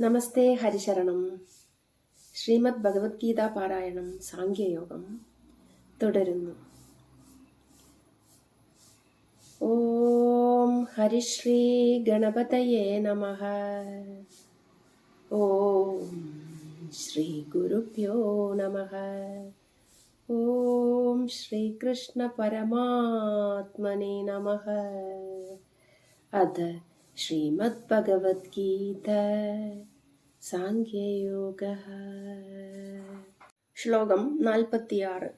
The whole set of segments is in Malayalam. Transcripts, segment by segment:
നമസ്തേ ഹരിശരണം. ശ്രീമദ് ഭഗവത്ഗീത പാരായണം സാഖ്യയോഗം തുടരുന്നു. ഓം ഹരിശ്രീ ഗണപതയേ നമ. ഓം ശ്രീ ഗുരുഭ്യോ നമ. ഓം ശ്രീകൃഷ്ണ പരമാത്മനെ നമ. അത് ശ്രീമദ്ഭഗവത്ഗീത സാഖ്യയോഗ ശ്ലോകം നാൽപ്പത്തിയാറ്.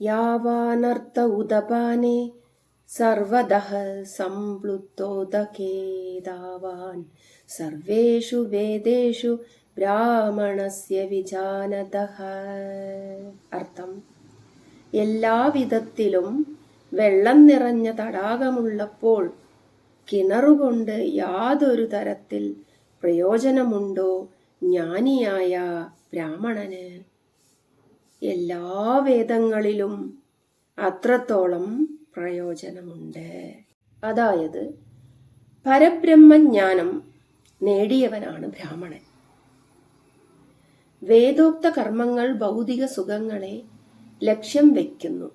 യാവാനർത്ഥ ഉദപാനെ സർവദഹ സംപ്ലുത്തോദകേതാവാൻ. സർവേഷു വേദേഷു ബ്രാഹ്മണസ്യ വിജാനത. അർത്ഥം എല്ലാവിധത്തിലും വെള്ളം നിറഞ്ഞ തടാകമുള്ളപ്പോൾ കിണറുകൊണ്ട് യാതൊരു തരത്തിൽ പ്രയോജനമുണ്ടോ ജ്ഞാനിയായ ബ്രാഹ്മണന്? എല്ലാ വേദങ്ങളിലും അത്രത്തോളം പ്രയോജനമുണ്ട്. അതായത് പരബ്രഹ്മജ്ഞാനം നേടിയവനാണ് ബ്രാഹ്മണൻ. വേദോക്ത കർമ്മങ്ങൾ ഭൗതിക സുഖങ്ങളെ ലക്ഷ്യം വയ്ക്കുന്നു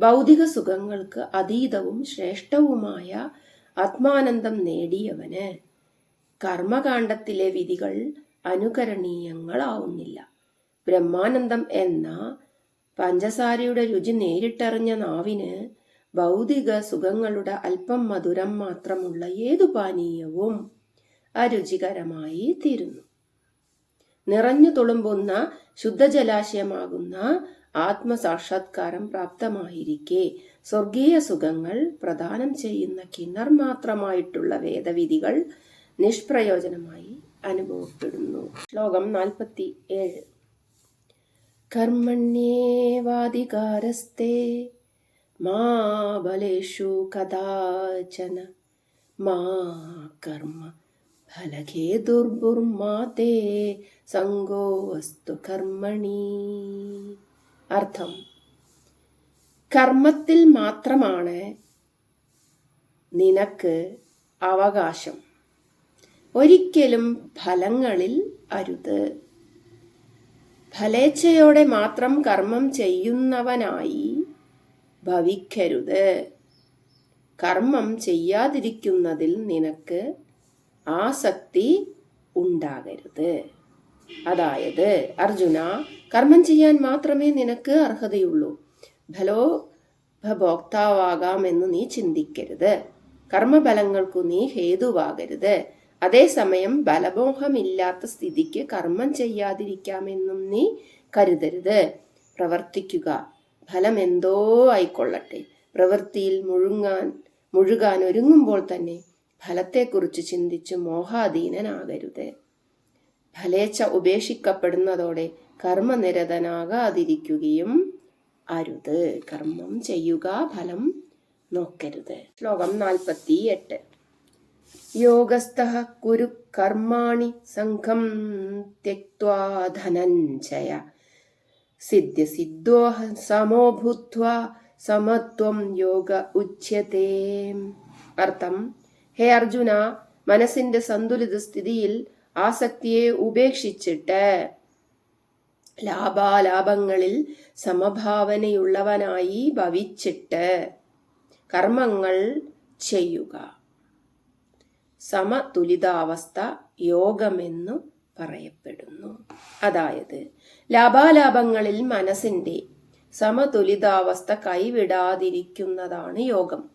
ഭൗതിക സുഖങ്ങൾക്ക് അതീതവും ശ്രേഷ്ഠവുമായ ആത്മാനന്ദം നേടിയവന്. കർമ്മകാണ്ഡത്തിലെ വിധികൾ അനുകരണീയങ്ങളാവുന്നില്ല. ബ്രഹ്മാനന്ദം എന്ന പഞ്ചസാരയുടെ രുചി നേരിട്ടറിഞ്ഞ നാവിന് ഭൗതിക സുഖങ്ങളുടെ അല്പം മധുരം മാത്രമുള്ള ഏതു പാനീയവും അരുചികരമായി തീരുന്നു. നിറഞ്ഞു തുളുമ്പുന്ന ശുദ്ധജലാശയമാകുന്ന ആത്മസാക്ഷാത്കാരം പ്രാപ്തമായിരിക്കെ സ്വർഗീയ സുഖങ്ങൾ പ്രദാനം ചെയ്യുന്ന കിണർ മാത്രമായിട്ടുള്ള വേദവിധികൾ നിഷ്പ്രയോജനമായി അനുഭവപ്പെടുന്നു. ശ്ലോകം നാൽപ്പത്തി ഏഴ് കർമ്മണ്യേവാധികാരസ്തേ മാ ബലേഷു കഥാചന. മാ കർമ്മ ഫലകേ ദുർബുർമാതേ സംഗോ വസ്തു കർമ്മണി. അർത്ഥം കർമ്മത്തിൽ മാത്രമാണ് നിനക്ക് അവകാശം. ഒരിക്കലും ഫലങ്ങളിൽ അരുത്. ഫലേച്ഛയോടെ മാത്രം കർമ്മം ചെയ്യുന്നവനായി ഭവിക്കരുത്. കർമ്മം ചെയ്യാതിരിക്കുന്നതിൽ നിനക്ക് ആസക്തി ഉണ്ടാകരുത്. അതായത് അർജുന കർമ്മം ചെയ്യാൻ മാത്രമേ നിനക്ക് അർഹതയുള്ളൂ. ഫലോ ഭോക്താവാകാമെന്ന് നീ ചിന്തിക്കരുത്. കർമ്മഫലങ്ങൾക്കു നീ ഹേതുവാകരുത്. അതേസമയം ബലമോഹമില്ലാത്ത സ്ഥിതിക്ക് കർമ്മം ചെയ്യാതിരിക്കാമെന്നും നീ കരുതരുത്. പ്രവർത്തിക്കുക. ഫലം എന്തോ ആയിക്കൊള്ളട്ടെ. പ്രവൃത്തിയിൽ മുഴുങ്ങാൻ മുഴുകാൻ ഒരുങ്ങുമ്പോൾ തന്നെ ഫലത്തെക്കുറിച്ച് ചിന്തിച്ച് മോഹാധീനനാകരുത്. ഫലേച്ഛ ഉപേക്ഷിക്കപ്പെടുന്നതോടെ കർമ്മനിരതനാകാതിരിക്കുകയും അരുത്. കർമ്മം ചെയ്യുക ഫലം നോക്കരുത്. ശ്ലോകം നാൽപ്പത്തി എട്ട് യോഗസ്ഥ കുരു കർമാണി സംഘം ധനഞ്ജയ. സിദ്ധ്യ സിദ്ധോഹ സമോ ഭൂത്വ സമത്വം യോഗ ഉച്യത്തെ അർത്ഥം ഹേ അർജുന മനസ്സിന്റെ സന്തുലിത സ്ഥിതിയിൽ ആസക്തിയെ ഉപേക്ഷിച്ചിട്ട് ലാഭാലാഭങ്ങളിൽ സമഭാവനയുള്ളവനായി ഭവിച്ചിട്ട് കർമ്മങ്ങൾ ചെയ്യുക. സമതുലിതാവസ്ഥ യോഗമെന്നു പറയപ്പെടുന്നു. അതായത് ലാഭാലാഭങ്ങളിൽ മനസ്സിന്റെ സമതുലിതാവസ്ഥ കൈവിടാതിരിക്കുന്നതാണ് യോഗം.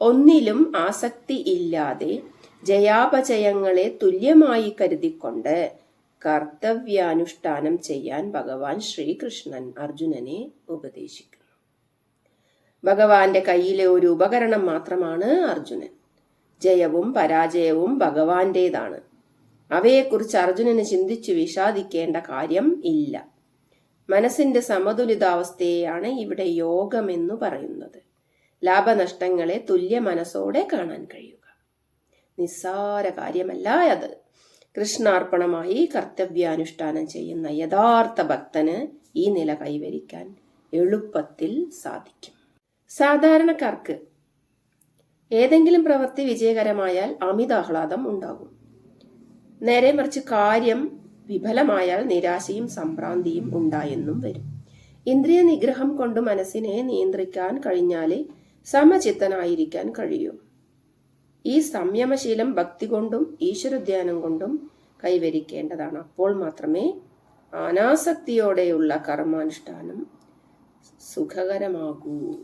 ഒന്നിലും ആസക്തി ഇല്ലാതെ ജയാപചയങ്ങളെ തുല്യമായി കരുതിക്കൊണ്ട് കർത്തവ്യാനുഷ്ഠാനം ചെയ്യാൻ ഭഗവാൻ ശ്രീകൃഷ്ണൻ അർജുനനെ ഉപദേശിക്കുന്നു. ഭഗവാന്റെ കയ്യിലെ ഒരു ഉപകരണം മാത്രമാണ് അർജുനൻ. ജയവും പരാജയവും ഭഗവാന്റേതാണ്. അവയെക്കുറിച്ച് അർജുനന് ചിന്തിച്ചു വിഷാദിക്കേണ്ട കാര്യം ഇല്ല. മനസ്സിന്റെ സമതുലിതാവസ്ഥയെയാണ് ഇവിടെ യോഗമെന്നു പറയുന്നത്. ലാഭനഷ്ടങ്ങളെ തുല്യ മനസ്സോടെ കാണാൻ കഴിയുക. നിസ്സാര കാര്യമല്ല അത്. കൃഷ്ണാർപ്പണമായി കർത്തവ്യാനുഷ്ഠാനം ചെയ്യുന്ന യഥാർത്ഥ ഭക്തന് ഈ നില കൈവരിക്കാൻ എളുപ്പത്തിൽ സാധിക്കും. സാധാരണക്കാർക്ക് ഏതെങ്കിലും പ്രവൃത്തി വിജയകരമായാൽ അമിതാഹ്ലാദം ഉണ്ടാകും. നേരെ മറിച്ച് കാര്യം വിഫലമായാൽ നിരാശയും സംഭ്രാന്തിയും ഉണ്ടായെന്നും വരും. ഇന്ദ്രിയ നിഗ്രഹം കൊണ്ട് മനസ്സിനെ നിയന്ത്രിക്കാൻ കഴിഞ്ഞാലേ സമചിത്തനായിരിക്കാൻ കഴിയൂ. ഈ സംയമശീലം ഭക്തി കൊണ്ടും ഈശ്വരധ്യാനം കൊണ്ടും കൈവരിക്കേണ്ടതാണ്. അപ്പോൾ മാത്രമേ അനാസക്തിയോടെയുള്ള കർമാനുഷ്ഠാനം സുഖകരമാകൂ.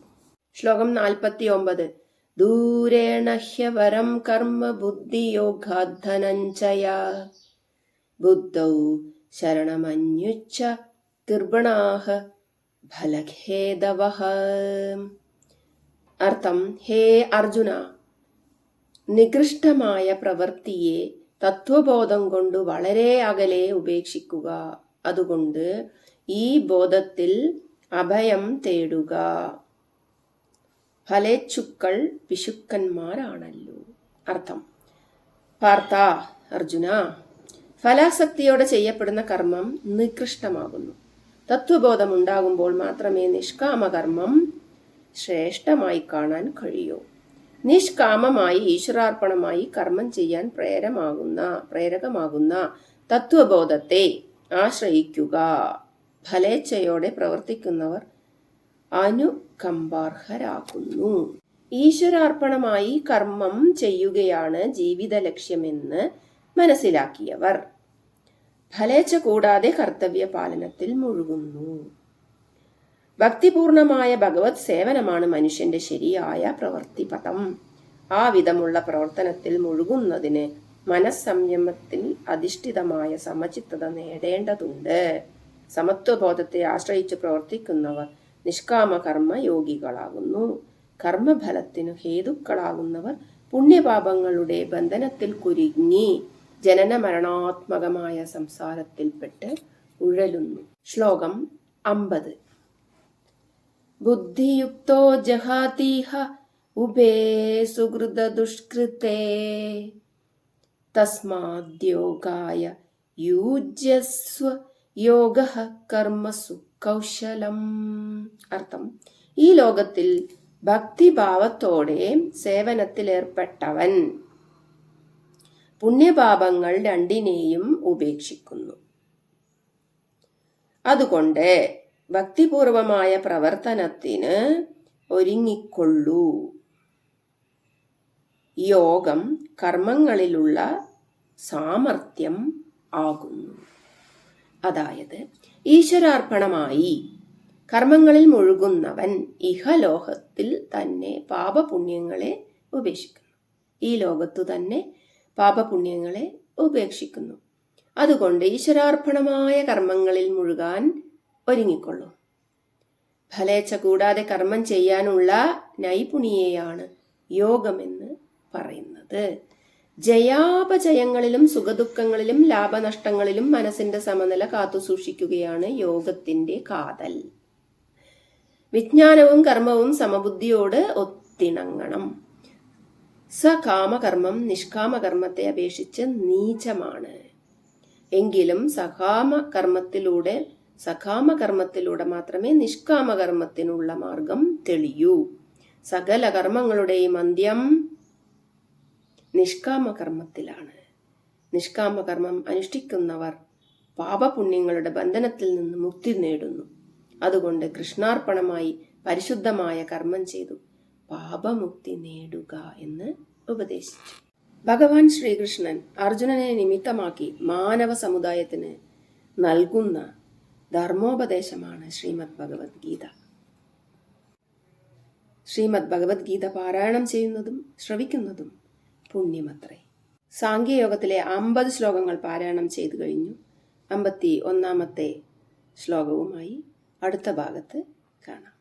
ശ്ലോകം നാൽപ്പത്തി ഒമ്പത് ദൂരേണ ഹ്യവരം കർമ്മ ബുദ്ധിയോഗാധനഞ്ചയ ബുദ്ധൗ ശരണമന്യുച്ച കൃപണാഹ ഫലഖേദവ അർത്ഥം ഹേ അർജുന നികൃഷ്ടമായ പ്രവൃത്തിയെ തത്വബോധം കൊണ്ട് വളരെ അകലെ ഉപേക്ഷിക്കുക. അതുകൊണ്ട് ഈ ബോധത്തിൽ അഭയം തേടുക. ഫലേച്ഛുക്കൾ പിശുക്കന്മാരാണല്ലോ. അർത്ഥം. പാർത്ത അർജുന ഫലാസക്തിയോടെ ചെയ്യപ്പെടുന്ന കർമ്മം നികൃഷ്ടമാകുന്നു. തത്വബോധം ഉണ്ടാകുമ്പോൾ മാത്രമേ നിഷ്കാമകർമ്മം ശ്രേഷ്ഠമായി കാണാൻ കഴിയൂ. നിഷ്കാമമായി ഈശ്വരാർപ്പണമായി കർമ്മം ചെയ്യാൻ പ്രേരമാകുന്ന പ്രേരകമാകുന്ന തത്വബോധത്തെ ആശ്രയിക്കുക. ഫലേച്ഛയോടെ പ്രവർത്തിക്കുന്നവർ അനുകമ്പാർഹരാകുന്നു. ഈശ്വരാർപ്പണമായി കർമ്മം ചെയ്യുകയാണ് ജീവിത ലക്ഷ്യമെന്ന് മനസ്സിലാക്കിയവർ. ഫലേച്ഛ കൂടാതെ കർത്തവ്യ പാലനത്തിൽ മുഴുകുന്നു. ഭക്തിപൂർണമായ ഭഗവത് സേവനമാണ് മനുഷ്യന്റെ ശരിയായ പ്രവൃത്തി പദം ആ വിധമുള്ള പ്രവർത്തനത്തിൽ മുഴുകുന്നതിന് മനസ്സംയമത്തിൽ അധിഷ്ഠിതമായ സമചിത്തത നേടേണ്ടതുണ്ട്. സമത്വബോധത്തെ ആശ്രയിച്ച് പ്രവർത്തിക്കുന്നവർ നിഷ്കാമ കർമ്മ യോഗികളാകുന്നു. കർമ്മഫലത്തിനു ഹേതുക്കളാകുന്നവർ പുണ്യപാപങ്ങളുടെ ബന്ധനത്തിൽ കുരുങ്ങി ജനന മരണാത്മകമായ സംസാരത്തിൽപ്പെട്ട് ഉഴലുന്നു. ശ്ലോകം അമ്പത്. ബുദ്ധിയുക്തോ ജഹാതീഹ ഉഭേ സുഹൃത ദുഷ്കൃതേ തസ്മാദ്യോഗായ യൂജ്യസ്വ യോഗ കർമ്മസു കൗശലം. അർത്ഥം ഈ ലോകത്തിൽ ഭക്തിഭാവത്തോടെ സേവനത്തിലേർപ്പെട്ടവൻ പുണ്യപാപങ്ങൾ രണ്ടിനെയും ഉപേക്ഷിക്കുന്നു. അതുകൊണ്ട് ഭക്തിപൂർവമായ പ്രവർത്തനത്തിന് ഒരുങ്ങിക്കൊള്ളൂ. യോഗം കർമ്മങ്ങളിലുള്ള സാമർഥ്യം ആകുന്നു. അതായത് ഈശ്വരാർപ്പണമായി കർമ്മങ്ങളിൽ മുഴുകുന്നവൻ ഇഹലോകത്തിൽ തന്നെ പാപപുണ്യങ്ങളെ ഉപേക്ഷിക്കുന്നു. ഈ ലോകത്തു തന്നെ പാപപുണ്യങ്ങളെ ഉപേക്ഷിക്കുന്നു. അതുകൊണ്ട് ഈശ്വരാർപ്പണമായ കർമ്മങ്ങളിൽ മുഴുകാൻ ഒരുങ്ങിക്കൊള്ളൂ. ഫലേച്ഛ കൂടാതെ കർമ്മം ചെയ്യാനുള്ള നൈപുണിയെയാണ് യോഗമെന്ന് പറയുന്നത്. ജയാപജയങ്ങളിലും സുഖദുഃഖങ്ങളിലും ലാഭനഷ്ടങ്ങളിലും മനസ്സിന്റെ സമനില കാത്തുസൂക്ഷിക്കുകയാണ് യോഗത്തിന്റെ കാതൽ. വിജ്ഞാനവും കർമ്മവും സമബുദ്ധിയോട് ഒത്തിണങ്ങണം. സകാമകർമ്മം നിഷ്കാമകർമ്മത്തെ അപേക്ഷിച്ച് നീചമാണ്. എങ്കിലും സകാമ കർമ്മത്തിലൂടെ സകാമകർമ്മത്തിലൂടെ മാത്രമേ നിഷ്കാമകർമ്മത്തിനുള്ള മാർഗം തെളിയൂ. സകല കർമ്മങ്ങളുടെയും അന്ത്യം നിഷ്കാമകർമ്മത്തിലാണ്. നിഷ്കാമകർമ്മം അനുഷ്ഠിക്കുന്നവർ പാപപുണ്യങ്ങളുടെ ബന്ധനത്തിൽ നിന്ന് മുക്തി നേടുന്നു. അതുകൊണ്ട് കൃഷ്ണാർപ്പണമായി പരിശുദ്ധമായ കർമ്മം ചെയ്തു. പാപമുക്തി നേടുക എന്ന് ഉപദേശിച്ചു. ഭഗവാൻ ശ്രീകൃഷ്ണൻ അർജുനനെ നിമിത്തമാക്കി മാനവ സമുദായത്തിന് നൽകുന്ന ധർമ്മോപദേശമാണ് ശ്രീമദ് ഭഗവത്ഗീത ശ്രീമദ് ഭഗവത്ഗീത പാരായണം ചെയ്യുന്നതും ശ്രവിക്കുന്നതും പുണ്യമത്രേ. സാങ്കേയോഗത്തിലെ അമ്പത് ശ്ലോകങ്ങൾ പാരായണം ചെയ്തു കഴിഞ്ഞു. അമ്പത്തി ഒന്നാമത്തെ ശ്ലോകവുമായി അടുത്ത ഭാഗത്ത് കാണാം.